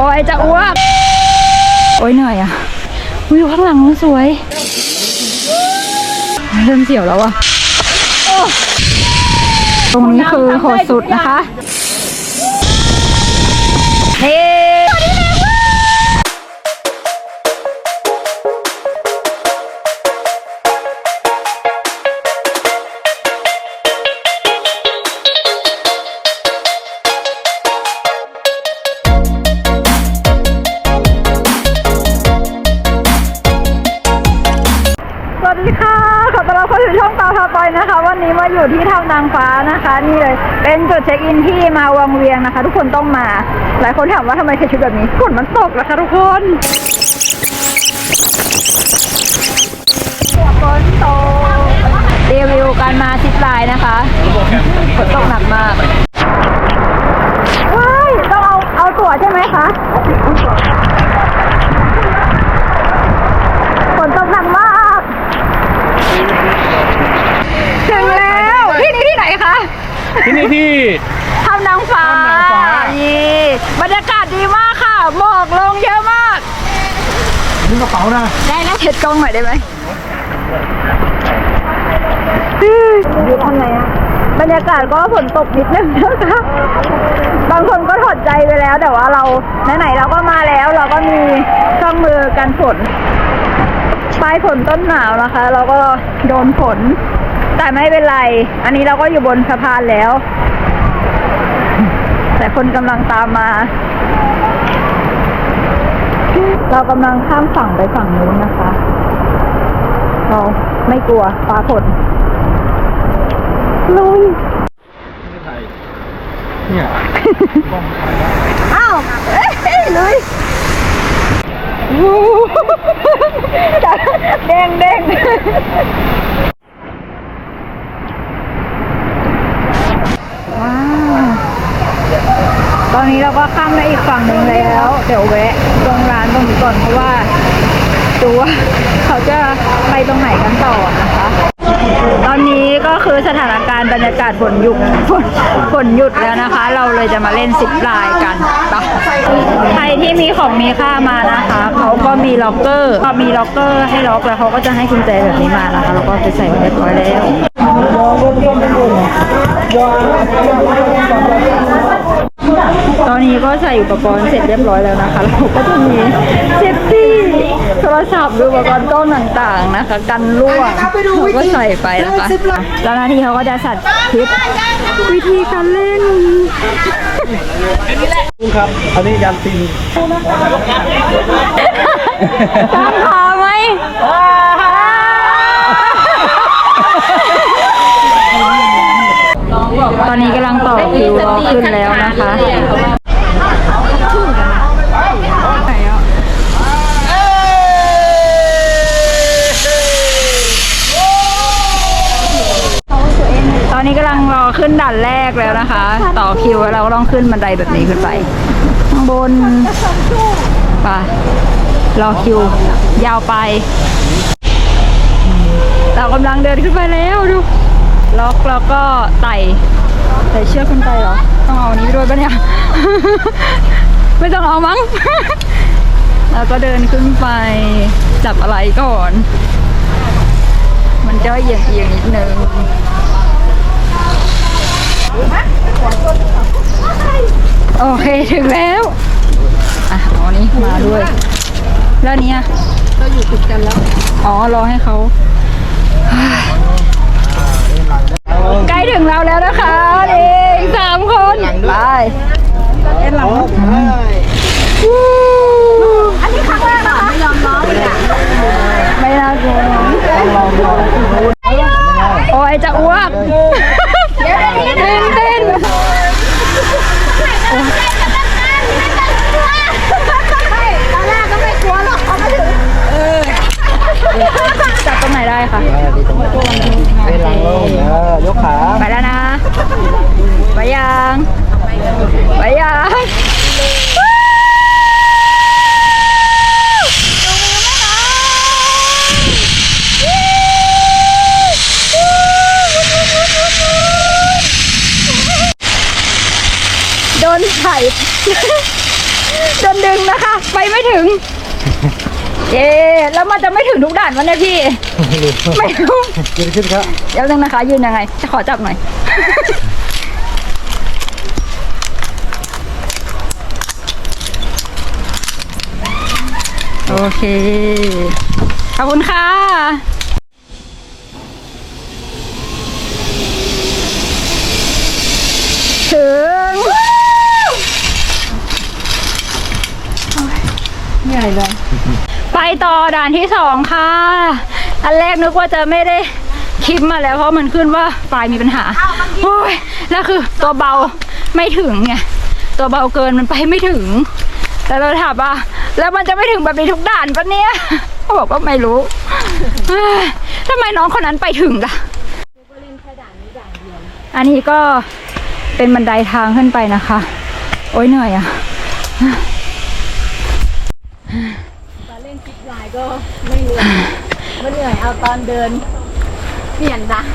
โอ้ยจะอ้วก โอ้ยเหนื่อยอะวิวข้างหลังมันสวย เริ่มเสียวแล้วอะ ตรงนี้คือโหดสุดนะคะนี่ส ดีค่ะ ขอต้อนรับเข้าสู่ช่องปาพาไปนะคะ วันนี้มาอยู่ที่ถ้ำนางฟ้านะคะ นี่เลย เป็นจุดเช็คอินที่มาวังเวียงนะคะ ทุกคนต้องมา หลายคนถามว่าทำไมใส่ชุดแบบนี้ฝนมันตกนะคะทุกคนฝนตกรีวิวการมาซิปไลน์นะคะฝนตกหนักมากว้ายต้องเอาเอาตั๋วใช่ไหมคะฝนตกหนักมาก ถึงแล้วที่นี่ที่ไหนคะ ที่นี่ที่ถ้ำนางฟ้าถ้ำนางฟ้า นี่บรรยากาศดีมากค่ะ หมอกลงเยอะมาก นี่กระเป๋านะได้แล้วเช็ดกล้องหน่อยได้ไหมดูทำไงอะบรรยากาศก็ฝนตกนิดนึงนะคะ บางคนก็ถอดใจไปแล้ว แต่ว่าเราไหนๆเราก็มาแล้ว เราก็มีเครื่องมือกันฝนปลายฝนต้นหนาวนะคะ เราก็โดนฝน แต่ไม่เป็นไร อันนี้เราก็อยู่บนสะพานแล้ว แต่คนกำลังตามมา เรากำลังข้ามฝั่งไปฝั่งนู้นนะคะ เราไม่กลัวฟ้าฝนลุยเนี่ยอ้าวเอ้ยลุยวู้เด้งเด้งว้าวตอนนี้เราก็ ข้ามมาอีกฝั่งหนึ่งแล้ว เดี๋ยวแวะตรงร้านตรงนี้ก่อนเพราะว่าดูว่าเขาจะไปตรงไหนกันต่อนะคะ ตอนนี้ก็คือสถานการณ์บรรยากาศฝนหยุดฝนฝนหยุดแล้วนะคะ เราเลยจะมาเล่นซิปลน์กันปะใครที่มีของมีค่ามานะคะ เขาก็มีล็อกเกอร์ก็มีล็อกเกอร์ให้ล็อกแล้วเขาก็จะให้กุญแจแบบนี้มานะคะแล้วก็ไปใส่ไว้เรียบร้อยแล้ว ตอนนี้ก็ใส่อุปกรณ์เสร็จเรียบร้อยแล้วนะคะเราก็จะมีเซฟตี้โทรศัพท์หรืออุปกรณ์กล้องต่างๆนะคะ กันรั่วเราก็ใส่ไปนะคะเจ้าหน้าที่เขาก็จะสัดคลิปวิธีการเล่นครับ อันนี้ยันตินตามขอไหม ตอนนี้กำลังต่อคิวรอขึ้นแล้วนะคะตอนนี้กำลังรอขึ้นด่านแรกแล้วนะคะ ต่อคิวแล้วเราก็ต้องขึ้นบันไดแบบนี้ขึ้นไปข้างบนไปรอคิวยาวไป เรากำลังเดินขึ้นไปแล้วดูล็อกแล้วก็ไต่ ไต่เชือกขึ้นไปเหรอ ต้องเอาอันนี้ไปด้วยปะเนี่ย ไม่ต้องเอามั้ง แล้วก็เดินขึ้นไปจับอะไรก่อน มันจะเอียงเอียงๆนิดนึงโอเคถึงแล้วอะเอาอันนี้มาด้วย แล้วอันเนี้ยเราอยู่ติดกันแล้ว อ๋อ รอให้เขา ใกล้ถึงเราแล้วนะคะเองสามคนไปเอ็นหลังอันนี้ครั้งแรกนะคะไม่ยอมร้องเลยอะไม่น่ากลัวโอ้ยจะอ้วกเต้นเต้นจับตรงไหนได้คะ เออยกขาไปแล้วนะ ไปยัง ไปยังโดนไถ่โดนดึงนะคะ ไปไม่ถึง เย้ แล้วมันจะไม่ถึงทุกด่านวันนี้พี่ ไม่รู้เกิดขึ้นครับเดี๋ยวนึงนะคะ ยืนยังไง จะขอจับหน่อย โอเค ขอบคุณค่ะ ถึงเหนื่อยเลย ไปต่อด่านที่สองค่ะ อันแรกนึกว่าจะไม่ได้คลิปมาแล้วเพราะมันขึ้นว่าไฟล์มีปัญหาโอ้ยแล้วคือตัวเบาไม่ถึงไงตัวเบาเกินมันไปไม่ถึง แต่เราถามว่าแล้วมันจะไม่ถึงแบบนี้ทุกด่านปะเนี่ยเขาบอกว่าไม่รู้เอ้ยทำไมน้องคนนั้นไปถึงล่ะอันนี้ก็เป็นบันไดทางขึ้นไปนะคะ โอ้ยเหนื่อยอะเล่นคลิปไลน์ ก็ไม่เหนื่อยไม่เหนื่อยเอาตอนเดินเปลี่ยนดัง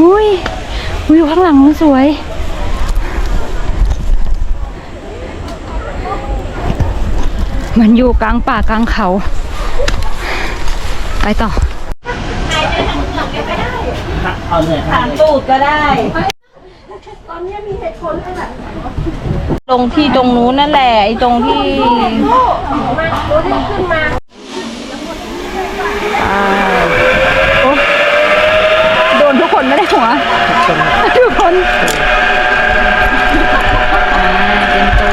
อุ้ยวิวข้างหลังมันสวยเหมือนอยู่กลางป่ากลางเขา ไปต่อถามตูดก็ได้ตร งที่ตรงนู้นนั่นแหละไอ้ตรงที่โดนทุกคนไม่ได้หัวทุกคนอ่าเป็นตัว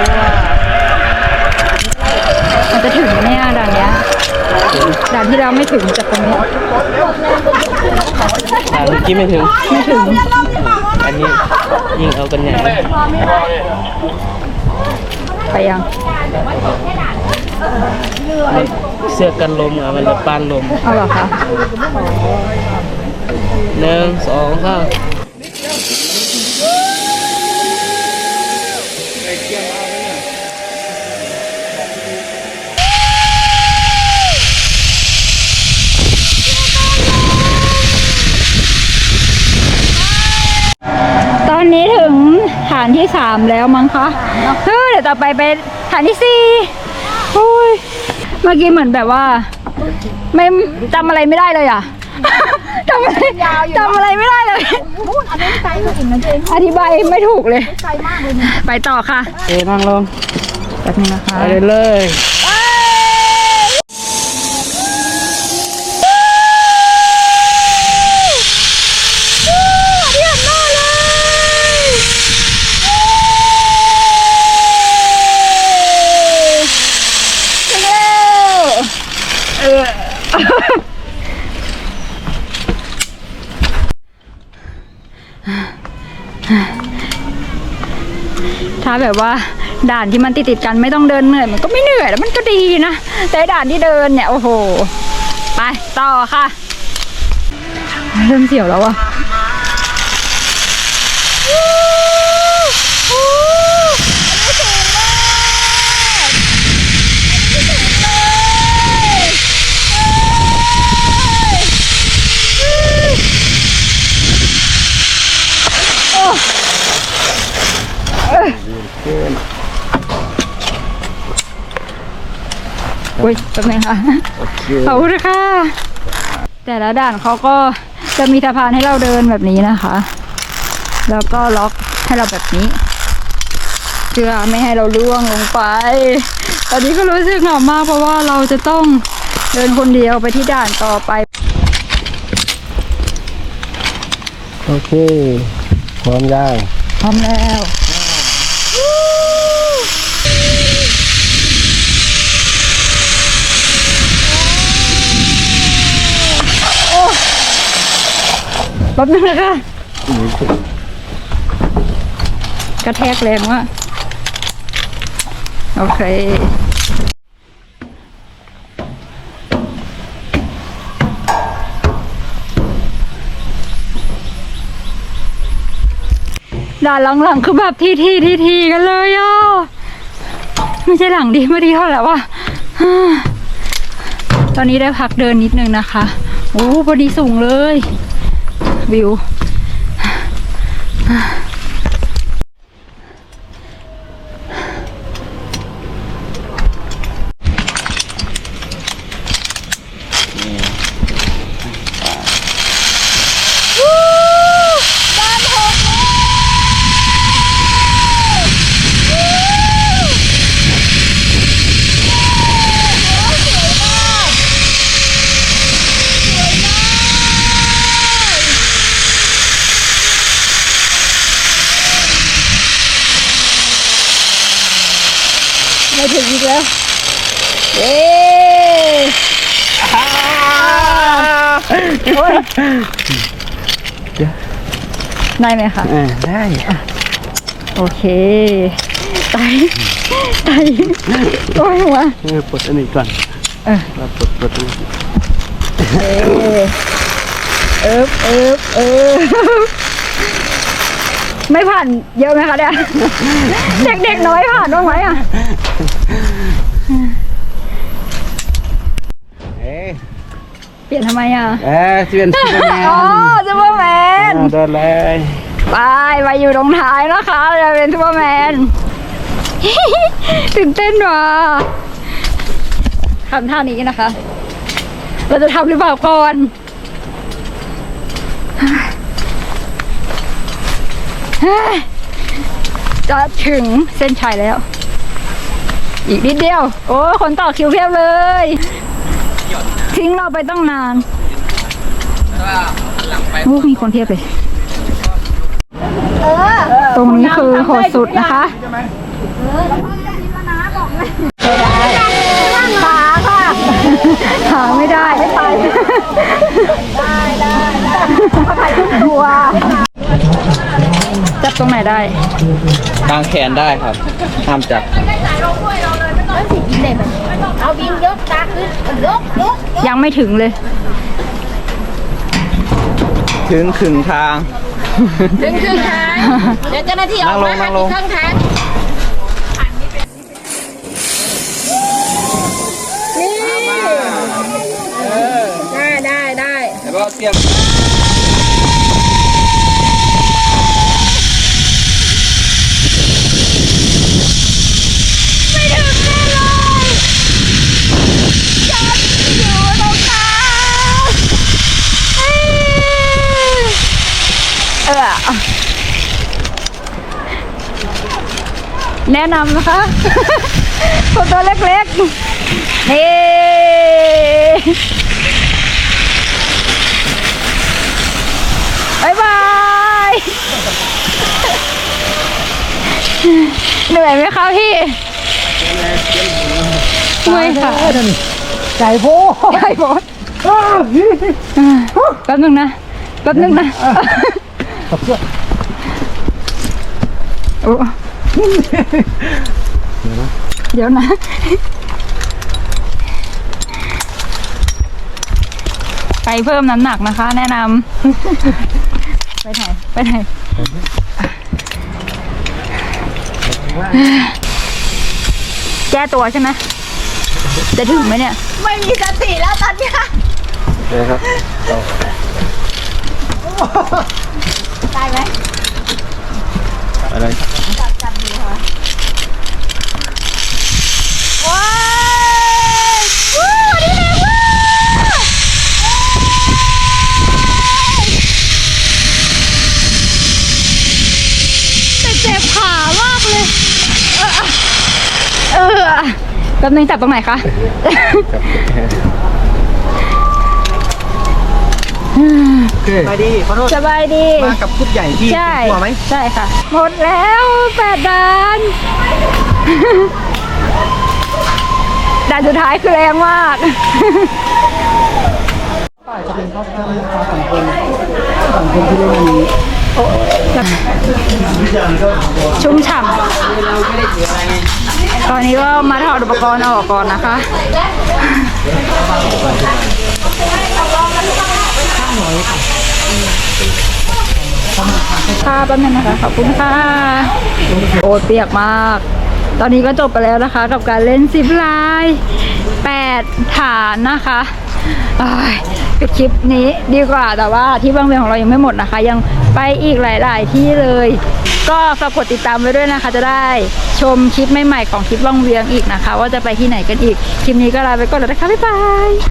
มันจะถึงไหมเนี่ยด่านเนี้ยด่านที่เราไม่ถึงจากตรงนี้อ่าเมื่อกี้ไม่ถึงไม่ถึงอันนี้ ยิงเอากันใหญ่ไปยังเสื้อกันลมอะมันจะปานลมเอาเหรอคะหนึ่งสองสามานที่สามแล้วมั้งคะเฮ้ยเดี๋ยวต่อไปเป็นฐานที่สี่โอ้ยเมื่อกี้เหมือนแบบว่า ไม่จำอะไรไม่ได้เลยอะจำอะไรจำอะไรไม่ได้เลยอธิบายไม่ถูกเลย ไปต่อค่ะเอ้นั่งลงแป๊บนึงนะคะไปเลยเลย ถึงแล้วเออถ้า แบบว่าด่านที่มันติดติดกันไม่ต้องเดินเหนื่อยมันก็ไม่เหนื่อยแล้วมันก็ดีนะแต่ด่านที่เดินเนี่ยโอ้โห ไปต่อค่ะ เริ่มเสียวแล้วอะ อุ้ยแป๊บนึงค่ะขอบคุณค่ะ แต่ละด่านเขาก็จะมีสะพานให้เราเดินแบบนี้นะคะ แล้วก็ล็อกให้เราแบบนี้เพื่อไม่ให้เราล่วงลงไป ตอนนี้ก็รู้สึกเหงามากเพราะว่าเราจะต้องเดินคนเดียวไปที่ด่านต่อไป โอเค พร้อมย่างพร้อมแล้ว แป๊บนึงนะคะกระแทกแรงว่ากโอเคด่านหลังๆคือแบบทีทีทีทีกันเลยอะไม่ใช่หลังดีไม่ดีเท่าไหร่ว่าตอนนี้ได้พักเดินนิดนึงนะคะ โอ้พอดีสูงเลย วิว แล้วเย้โอ้ยได้ไหมคะอ่าได้โอเคไตไตโอ้ยหัวเออปลดอันนี้ก่อนเออเราปลดปลดอันนี้เออเอิบเอิบเอิบไม่ผ่านเยอะไหมคะเนี่ย เด็กๆน้อยผ่านบ้างไหมอะ เอ๊ะ เป ลี่ยนทำไมอะเอ๊ะที่เป็นซูเปอร์แมนอ๋อซูเปอร์แมนอ่าเดินเลยไปไปอยู่ตรงท้ายนะคะจะเป็นซูเปอร์แมนตื่นเต้นว่ะทำท่านี้นะคะ เราจะทำหรือเปล่าก่อนจะถึงเส้นชัยแล้ว อีกนิดเดียว โอ้ยคนต่อคิวเพียบเลย ทิ้งเราไปตั้งนานโอ้มีคนเพียบเลย ตรงนี้คือโหดสุดนะคะขาค่ะขาไม่ได้ไม่ไปได้ได้เขาถ่ายทุกตัว จับตรงไหนได้กางแขนได้ครับห้ามจับเอาบินยกตาขึ้นยก ยกยังไม่ถึงเลย ถึงขึงทาง ถึงครึ่งทางเดี๋ยวเจ้าหน้าที่ออกมานั่หังกลงอีกครึ่งทางได้ได้ได้แล้วก็เตรียมไม่ถึงแน่เลยจับอยู่ตรงกลางเอ้ยเออ แนะนำนะคะคนตัวเล็กๆ นี่บายบาย เหนื่อยไหมคะพี่ไม่ค่ะไก่โพไก่บดแป๊บนึงนะแป๊บนึงนะ โอ้ เดี๋ยวนะไปเพิ่มน้ำหนักนะคะ แนะนำ ไปไหน ไปไหนแก้ตัวใช่ไหมจะถึงไหมเนี่ย ไม่มีสติแล้วตอนเนี้ยนะครับ ได้ไหม ป๊บนึงจับตรงไหนคะโอเคไปดีขอโทษสบายดี มากับคุดใหญ่ที่ใช่ตัวไหมใช่ค่ะ หมดแล้วแปดด่านด่านสุดท้ายคือแรงมากจะเป็นข้าวข้าวข้าวสองคนสองคนที่เล่นอันนี้ชุ่มฉ่ำ ตอนนี้ก็มาถอดอุปกรณ์ออกก่อนนะคะค่ะแป๊บนึงนะคะขอบคุณค่ะโอ้เปียกมาก ตอนนี้ก็จบไปแล้วนะคะ กับการเล่นซิปไลน์แปดฐานนะคะปิดคลิปนี้ดีกว่าแต่ว่าที่บางเวียงของเรายังไม่หมดนะคะ ยังไปอีกหลาย ๆ ที่เลย ก็ฝากกดติดตามไว้ด้วยนะคะ จะได้ชมคลิปใหม่ๆของคลิปล่องเวียงอีกนะคะ ว่าจะไปที่ไหนกันอีก คลิปนี้ก็ลาไปก่อนแล้วนะคะบ๊ายบาย